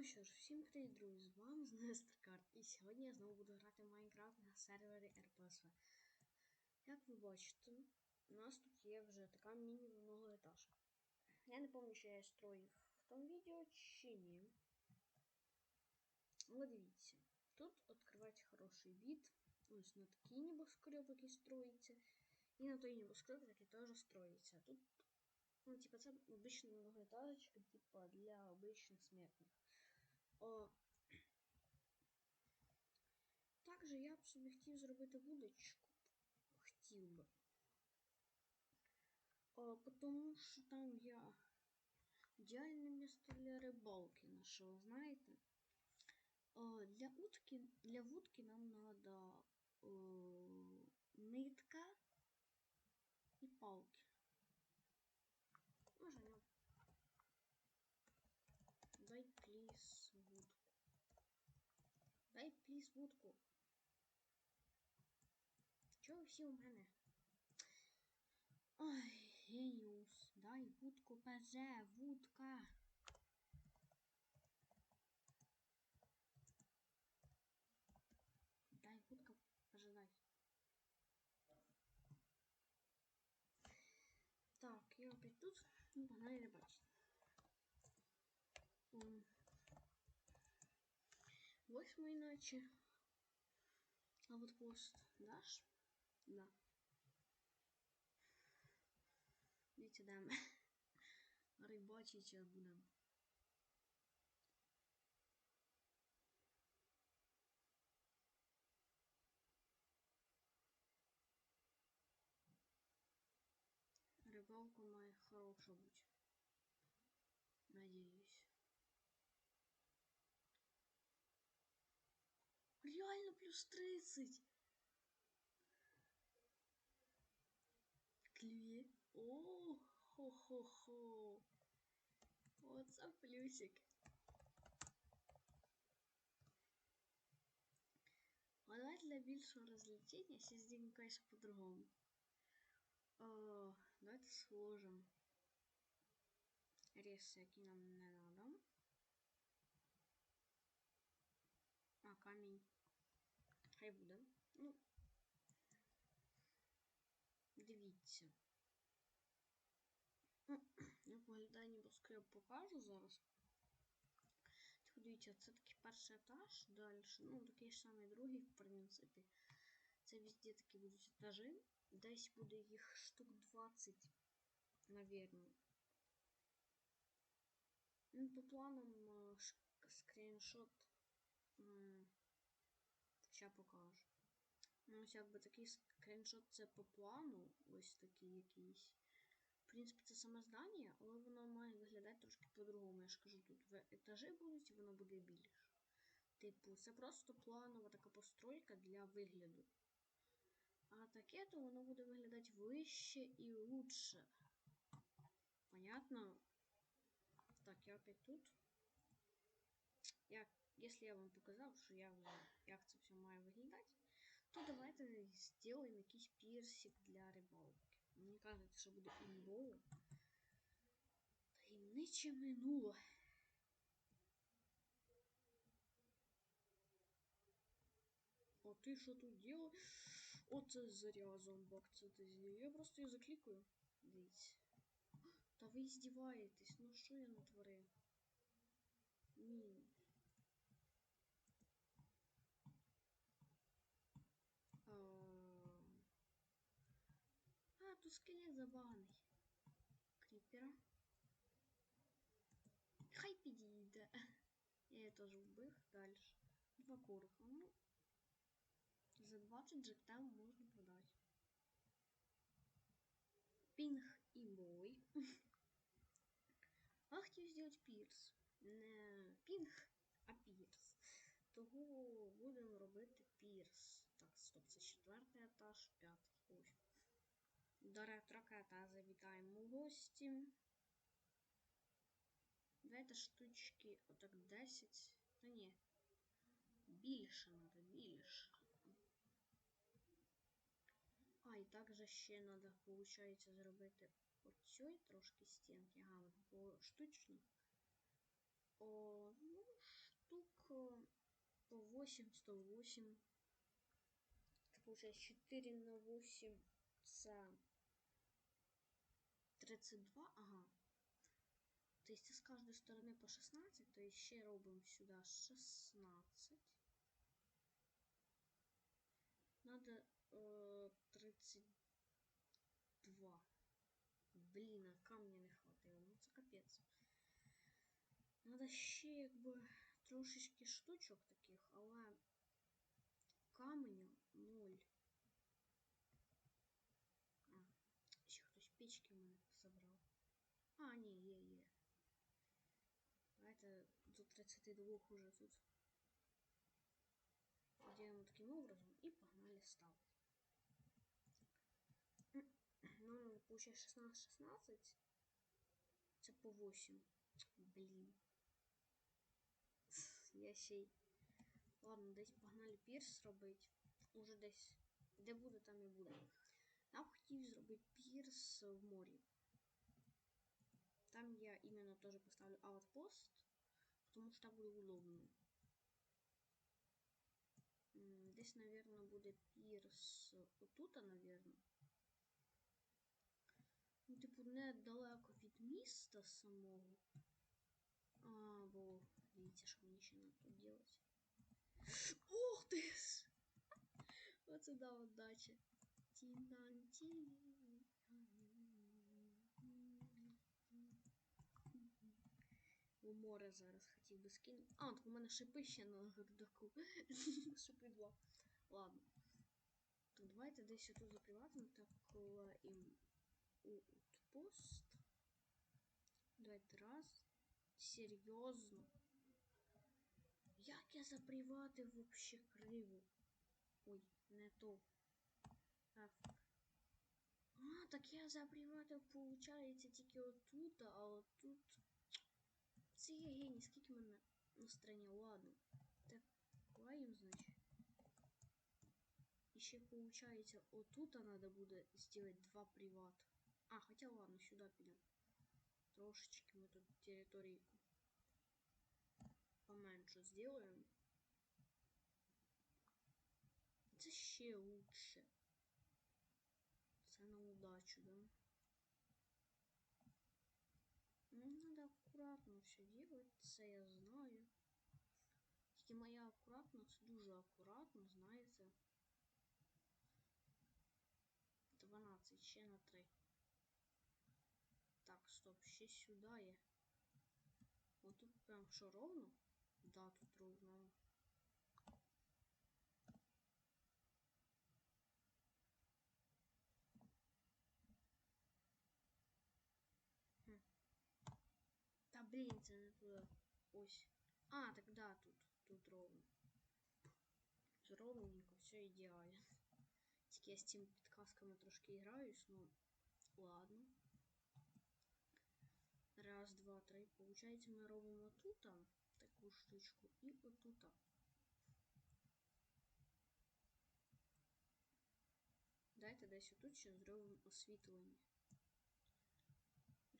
Ну що ж, всім привіт, друзі! З вами знову Старкарт. І сьогодні я знову буду грати в Майнкрафт на сервері РПСВ. Як ви бачите, у нас тут є вже така міні-многоетажка. Я не пам'ятаю, що я строїв в тому відео чи ні. Але дивіться, тут відкривається хороший від. Ось на такий небоскреб, який строїться. І на той небоскреб, який теж строїться. Тут Ну, типа, це обычная многоэтажечка, типа, для обычных смертных. О, также я б собі хотів зробити вудочку. Хотів би. О, потому що там я ідеальне місце для рибалки нашого, знаєте? О, для утки, для вудки нам надо о, нитка і палки. Дай пліс вудку. Чого всі у мене? Ой, геніус. Дай вудку ПЗ, вудка. Дай вудка, пожидай. Так, я опять тут. Ну, погнали рибачити. Восьмий ночі. А вот пост даш? Да. Дивіться, де ми. Рибачить зараз будемо. Рыбалка моя хорошая будет. Реально плюс 30. Клює. О, хо-хо-хо. Вот це плюсик. А давай для більшого розлічення ще зробимо, конечно, по-другому. О, давайте сложим рез, які нам не надо. А, камінь. Хай буде. Ну. Дивіться. Як виглядає небоскреб покажу зараз. Так, дивіться, це такий перший етаж, далі. Ну, такий ж самий другий, в принципі. Це везде такі будуть етажі. Десь буде їх штук 20, навірно. Ну, по планам е, ш- скріншот. Зараз покажу. Ну, ось якби такий скріншот це по плану, ось такий якийсь. В принципі, це саме здання, але воно має виглядати трошки по-другому. Я ж кажу, тут етажі будуть, і воно буде більше. Типу, це просто планова така постройка для вигляду. А таке, то воно буде виглядати вище і лучше. Понятно? Так, я опять тут. Як, якщо я вам показав, що я вже як це все має виглядати, то давайте зробимо якийсь пірсик для рибалки. Мені кажуть, що буде імбово. Таємниче минуло. А ти що тут делаешь? Оце заря зомбак, це ти зробив. Я просто її заклікаю. Дивіться. Та ви здіваєтесь, ну що я натворив? Ні. А, а тут скелет забаганий. Кріпера. Хай підійде. Я теж вбив далі. Два курха. Ну, за 20 джектам можно продать. Пинг и бой. А хотів сделать пірс. Не пінг, а пірс. Того будемо робити пірс. Так, стоп, це четвертий етаж, п'ятий. Ось. До ретрокета завітаємо у гості. Давайте штучки, отак 10. Та ні. Більше надо, більше. А, і також ще треба, виходить, зробити оцю трошки стінки. Ага, по штучно. О, ну е, по 8, 108. Це получается 4 на 8 це 32, ага. То есть з кожної сторони по 16, то есть ще робимо сюди 16. Надо е, 32. Блін, а камня не хватило. Ну це капець. Надо ще якби трошечки штучок таких, але каменю 0. 22 уже тут. Делаем таким образом и погнали стал. Ну, получается 16, 16. Це по 8. Блин. Я сей. Ладно, десь погнали пірс робить Уже десь. Де буде, там і буде. Нам хотів зробити пірс в морі. Там я іменно теж поставлю аутпост. тому що так буде удобно. М, Десь, наверное, буде пірс отут, наверное. Ну, типу, недалеко від міста самого. А, бо видите, що мені ще надо тут делать. Ух ти! ж! Оце да, удача. Тінанті. У море зараз хотів би скинути. А, так у мене шипи ще на грудаку. Шипи два. Ладно. То давайте десь тут заприватимо так і пост. Давайте раз. Серйозно. Як я заприватив вообще криво? Ой, не то. Так. А, так я заприватив, получається, тільки отут, а отут. Це є геній, скільки мене на стороні, ладно. Так, лаем, значит. Еще получается, отут надо будет сделать два привата. А, хотя ладно, сюда пойдем. Трошечки мы тут территории поменьше сделаем. Це ще лучше. Це удачу, да? Ну, надо аккуратно все це я знаю. Тільки моя акуратно, дуже акуратно, знаєте. 12, ще на 3. Так, стоп, ще сюди є. От тут прям що ровно? Да, тут ровно. Та блін, це не туди. Ось. А, так да, тут. Тут ровно. Тут ровненько, все ідеально. Тільки я з цими підказками трошки граюсь, ну ладно. Раз, два, три. Получається, ми робимо тут таку штучку і отут. Дайте десь отут ще зробимо освітлення.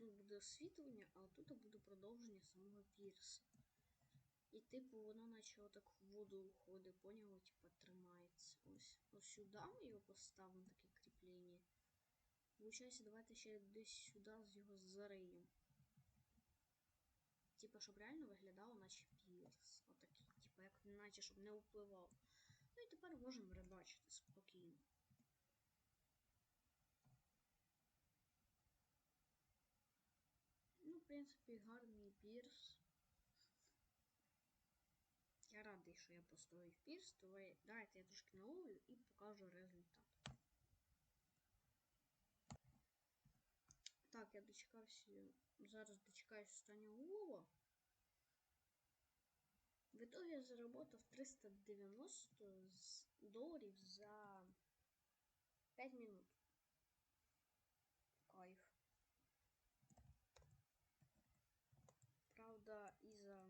Тут буде освітлення, а тут буде продовження самого пірса. І типу воно наче отак в воду уходить, поняли, типа тримається. Ось ось сюди ми його поставимо таке кріплення. Получається, давайте ще десь сюди з його зариємо. Типа, щоб реально виглядало, наче пірс. Отакий, типа, як наче щоб не впливав. Ну і тепер можемо рибачити спокійно. Ну, в принципі, гарний пірс. Я радий, що я построїв пірс, то ви... давайте я трошки наловлю і покажу результат. Так, я дочекався, зараз дочекаюсь останнього улова. В итоге я заработав 390 доларів за 5 минут. Кайф. Правда, із-за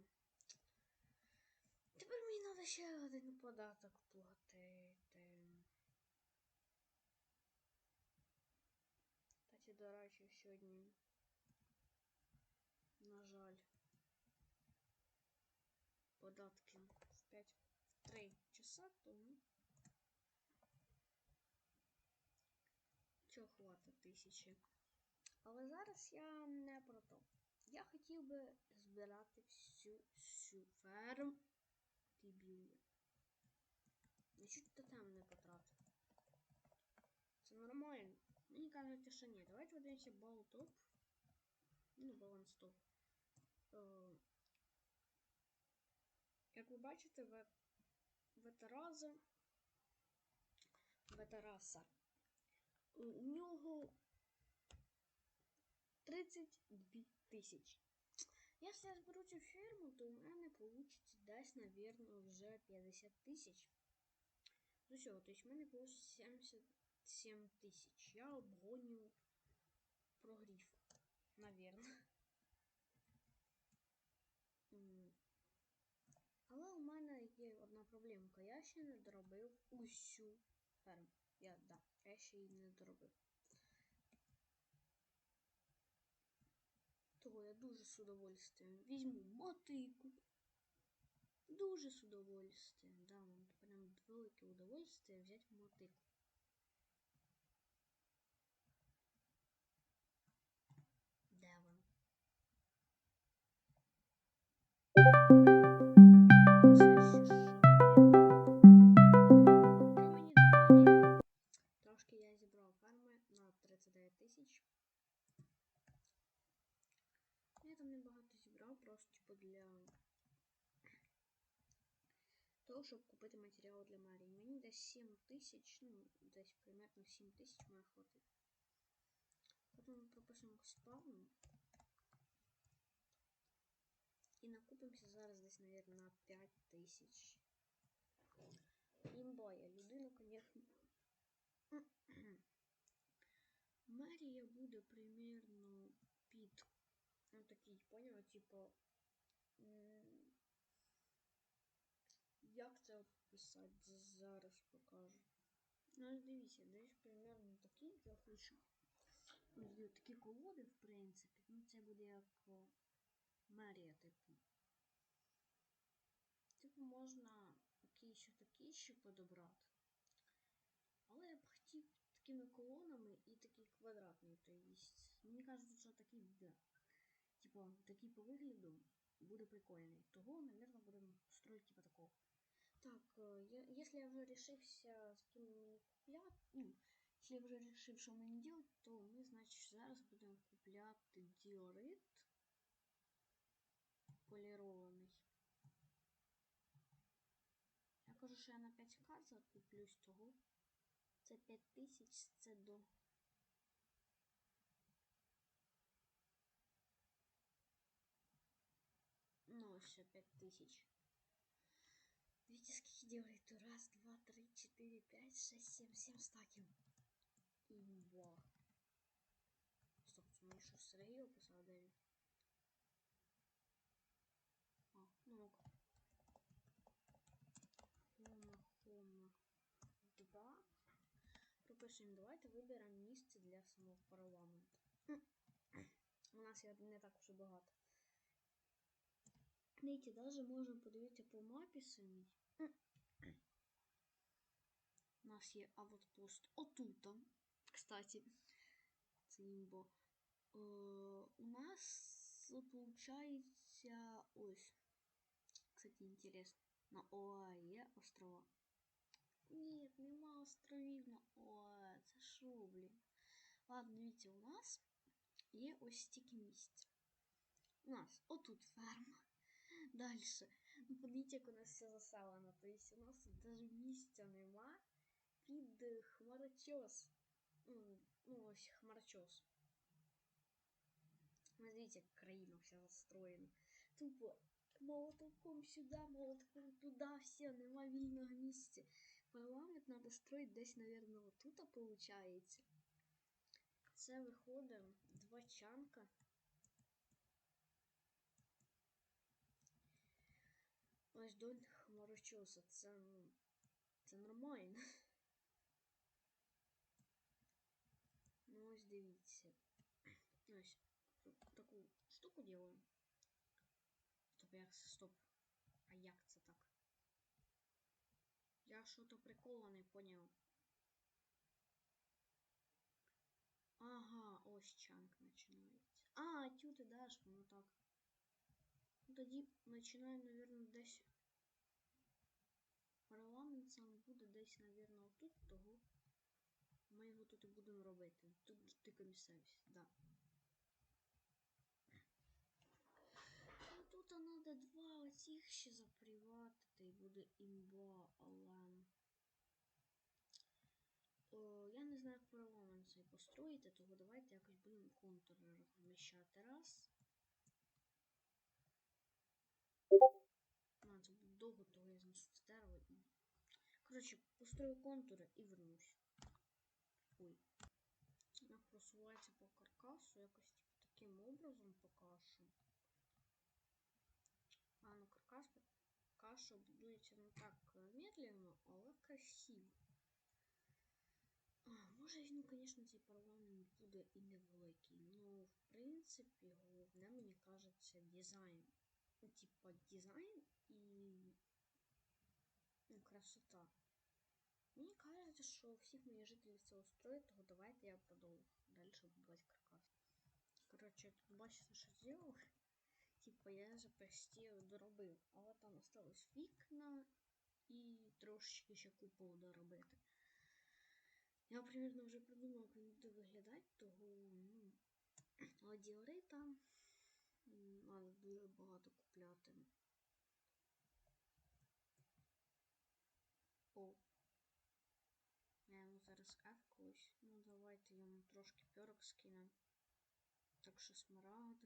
Тепер мені треба ще один податок платити. Кстати, до речі, сьогодні, на жаль, податок. видатки в 5 в 3 часа, тому цього хватить тисячі. Але зараз я не про то. Я хотів би збирати всю всю ферму Тібію. Я чуть тотем не потратив. Це нормально. Мені кажуть, що ні. Давайте подивимося балтоп. Ну, баланс топ. Е, Як ви бачите, ве... ветераза. Ветераса. У нього 32 тисячі. Якщо я зберу цю ферму, то у мене вийде десь, навірно, вже 50 тисяч. Ну все, то есть в мене вийде 77 тисяч. Я обгоню прогрів. Навірно. М. Але у мене є одна проблемка. Я ще не доробив усю ферму. Я, да, я ще її не доробив. Того я дуже з удовольствием візьму мотику. Дуже з удовольствием. Да, вам прям велике удовольствие взяти мотику. Де вона? Я там небагато зібрав, просто типу для того, щоб купити матеріал для Марії. Мені десь 7 тисяч, ну, десь примерно 7 тисяч має хватити. Потім ми пропишемо к спавну. І накупимося зараз десь, мабуть, на 5 тисяч. Імбоя, людина, звісно. Мерія буде примерно під ну такий, поняла, типу. Як це описати? Зараз покажу. Ну, дивіться, десь примерно такий я хочу. Такі колоди, в принципі. Ну, це буде як мерія, типу. Типу, можна такі ще такі ще подобрати. Але я б хотів такими колонами і такий квадратний, есть. Мені кажеться, що такий да. Типа, такий по вигляду буде прикольний. Того, наверное, будемо строить типа такого. Так, е, я, якщо я вже рішився, з ким мені купляти, ну, якщо я вже рішив, що мені робити, то ми, значить, зараз будемо купляти діорит полірований. Я кажу, що я на 5к закуплюсь того. Це 5000, це до. Ну, ще 5000. Видите, скільки делает? То раз, два, три, четыре, пять, шесть, семь, семь стаків. Імба. Стоп, це мені що Сергій описав, де він? А, ну ок. Хома, хома. Два. Пропишемо, давайте виберемо місце для самого парламенту. У нас є не так уже багато. Видите, даже можемо подивитися по мапі самій. У нас є аватпост отута. Кстати, це імбо. Е, у нас получається ось. Кстати, интересно. На ОАЕ острова. Ні, нема островів на ОАЕ. Це що, блін? Ладно, дивіться, у нас є ось стільки місць. У нас отут ферма. Дальше. Ну, подивіться, як у нас все заселено. Тобто у нас навіть місця нема під е, хмарочос. Ну, ну ось хмарочос. Дивіться, як країна вся застроєна. Тупо молотоком сюди, молотком туди, все, нема вільного місця. Парламент треба строїти десь, мабуть, отут, виходить. Це виходить два чанка. Ось до хмарочоса. Це, ну, це нормально. Ну ось дивіться. Ось таку штуку делаем. Стоп, як це стоп. А як це Я що-то прикола не поняв. Ага, ось чанк починається. А, тю ти даш, воно так. Тоді починаємо, наверное, десь. Парламент сам буде десь, наверное, отут, того. Ми його тут і будемо робити. Тут тільки місцевість, да. Ну тут треба два оцих ще заприватити і буде імба, але. О, я не знаю, як парламент цей построїти, того давайте якось будемо контур розміщати. Раз. А, це буде довго, того дерево і. Построю контури і вернусь. Ой. Як просувається по каркасу, якось типу, таким образом покажу. А ну каркас що будується не так е, медленно, але красиво. А, може він, звісно, цей парламент буде і невеликий. Ну, в принципі, головне, мені кажеться, дизайн. Ну, типа дизайн і ну, красота. Мені кажеться, що всіх моїх жителів це устроїть, того давайте я продовжу далі будувати каркас. Коротше, тут бачите, що зробив. Типа я вже почти доробив, але там осталось вікна і трошечки ще купол доробити. Я примерно вже придумав, як він буде виглядати, того ну, ладіорита треба дуже багато купляти. О. Я йому зараз ефкуюсь. Ну давайте йому трошки пьорок скинемо. Так що смарагд.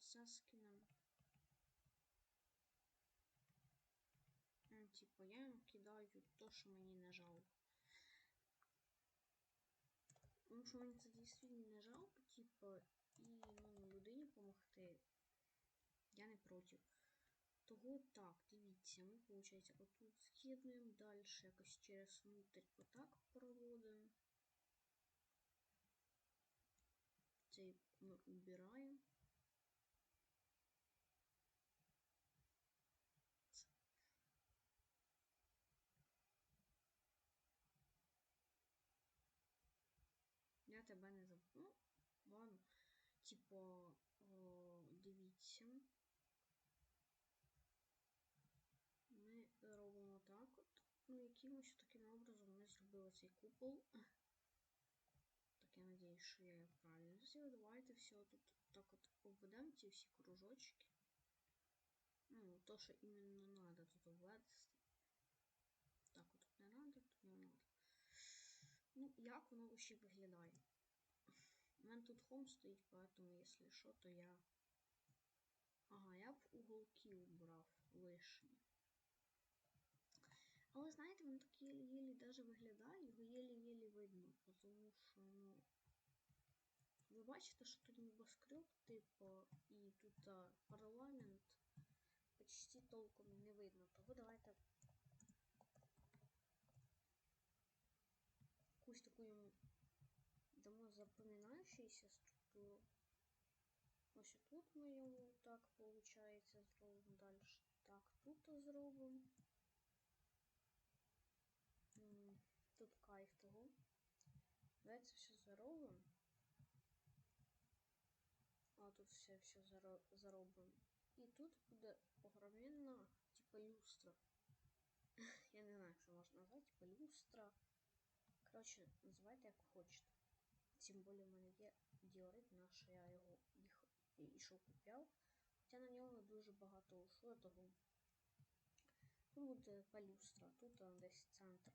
Це скинемо. Ну, типу, я йому кидаю то, що мені не жалко. Тому що мені це дійсно не жалко, типу, і ну, людині допомогти. Я не проти. Того так, дивіться, ми, виходить, отут з'єднуємо далі, якось через внутрь отак проводимо. Цей ми убираємо. Я тебе не забуду. Ну, ладно. Типа, о, дивіться. Ми робимо так от. Ну, якимось таким образом ми зробили цей купол. Так я надіюсь, що я правильно зробив. Давайте все тут так от обведемо ці всі кружочки. Ну, то, що іменно надо тут обвести. Так, от тут не надо, тут не надо. Ну, як воно ще виглядає? У мене тут хом стоїть, поэтому, якщо що, то я. Ага, я б уголки убрав лишні. Але знаєте, він так єлі-єлі даже виглядає, його єлі-єлі видно, тому що, ну. Ви бачите, що тут небоскреб, типу, і тут а, парламент почти толком не видно. Того давайте якусь таку йому дамо запоминающуюся структуру. Ось тут ми йому так, виходить, зробимо далі. Так, тут зробимо. Тут кайф того. Давайте все заробимо. А тут все все заробимо. І тут буде огромна, типа люстра. Я не знаю, це можна назвати, типа люстра. Коротше, називайте як хочете. Тим більше в мене є діорит наш, я його їх ішов купляв. Хоча на нього дуже багато ушло того. Тут буде палюстра, тут десь центр.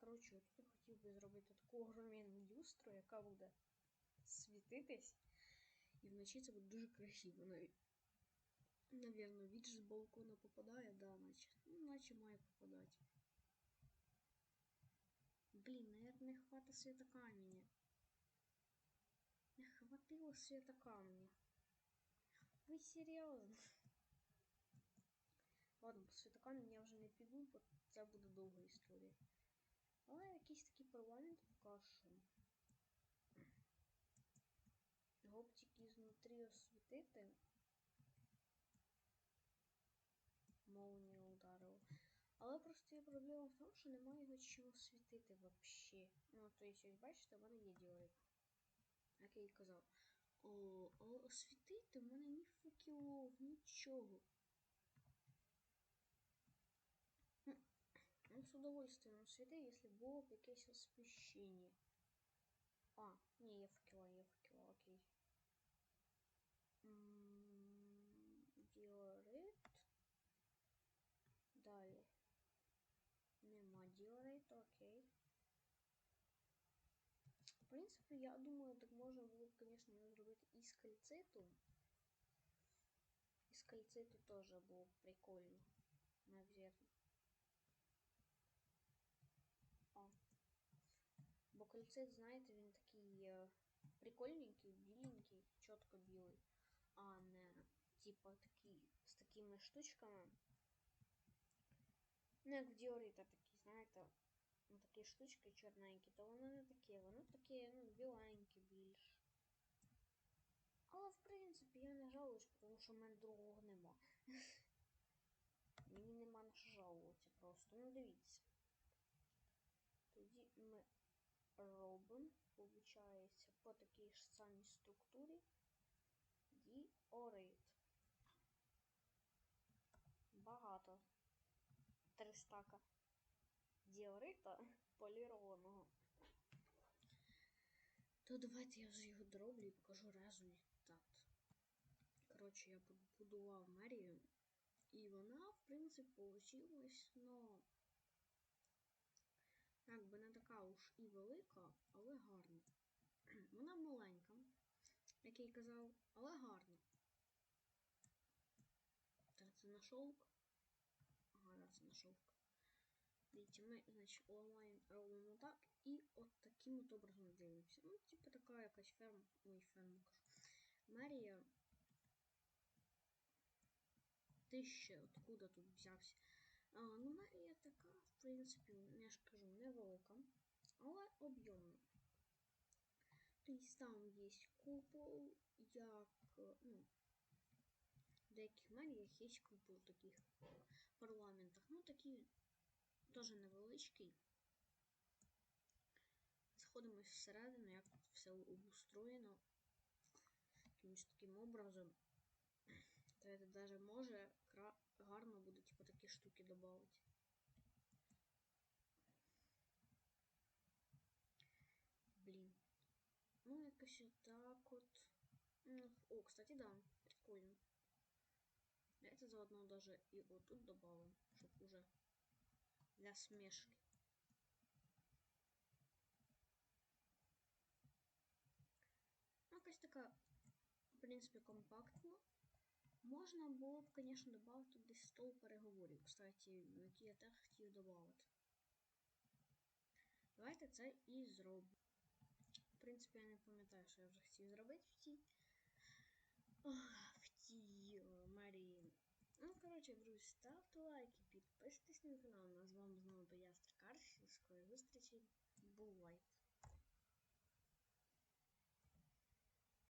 Коротше, тут я хотів би зробити таку огромну люстру, яка буде світитись. І вночі це буде дуже красиво навіть. Навірно, від з балкона попадає, да, наче. Ну, наче має попадати. Блін, наверное, не хватит светокамня. Не хватило светокамня. Ви серйозно? Ладно, по светокамню я вже не піду, бо це буде довга історія. Але якийсь такий парламент покажу. Його б тільки знутрі освітити. Молнія ударила. просто є проблема в тому, що немає його чим освітити вообще. Ну, то есть, ось бачите, в мене є діорит. Як я і казав. О, але освітити в мене ні факелов, нічого. Ну, з удовольствием освітив, якщо було б якесь освіщення. А, ні, є факела, є факела, окей. М, Діорит. Далі. Нема діориту, окей. В принципі, я думаю, так можна було б, звісно, його зробити із кальциту. Із кальциту теж було б прикольно. Навірно. Бо кальцит, знаєте, він такий е, прикольненький, біленький, чітко білий, а не типа такий з такими штучками. Ну, як в діорита такі, знаєте, ну, такі штучки чорненькі, то воно не таке, воно таке, ну, біленьке більш. Але в принципі я не жалуюсь, тому що в мене другого нема. Мені нема на що жалуватися просто. Ну дивіться. Тоді ми робимо, виходить, по такій ж самій структурі діорит. Багато. Три стака діорита полірованого. То давайте я вже його дроблю і покажу результат. Коротше, я побудував мерію, і вона, в принципі, получилась, ну, якби не така уж і велика, але гарна. Вона маленька, як я й казав, але гарна. Так, це на шовк. Ага, да, це на шовк. Дивіться, ми, значить, ламаємо, робимо так і от таким от образом дивимося. Ну, типу така якась ферма, ой, ферма кажу. Мерія. Ти ще откуда тут взявся? А, ну, мерія така, в принципі, я ж кажу, невелика, але об'ємна. Тобто там є купол, як, ну, в деяких меріях є купол в таких парламентах. Ну, такі теж невеличкий. Заходимо всередину, як тут все обустроєно. Якимось таким образом. Це навіть може гарно буде штуки додати. Блін. Ну, якось так от. О, кстати, да, прикольно. Давайте заодно даже и вот тут добавим, чтобы уже для смешки. Ну, якась така, в принципі, компактна. Можна було б, звісно, додати десь стол переговорів, кстати, який я теж хотів додати. Давайте це і зробимо. В принципі, я не пам'ятаю, що я вже хотів зробити в цій в тій Марії. Ну, коротше, друзі, ставте лайки, підписуйтесь на канал. З вами знову. До скорої зустрічі. Бувайте!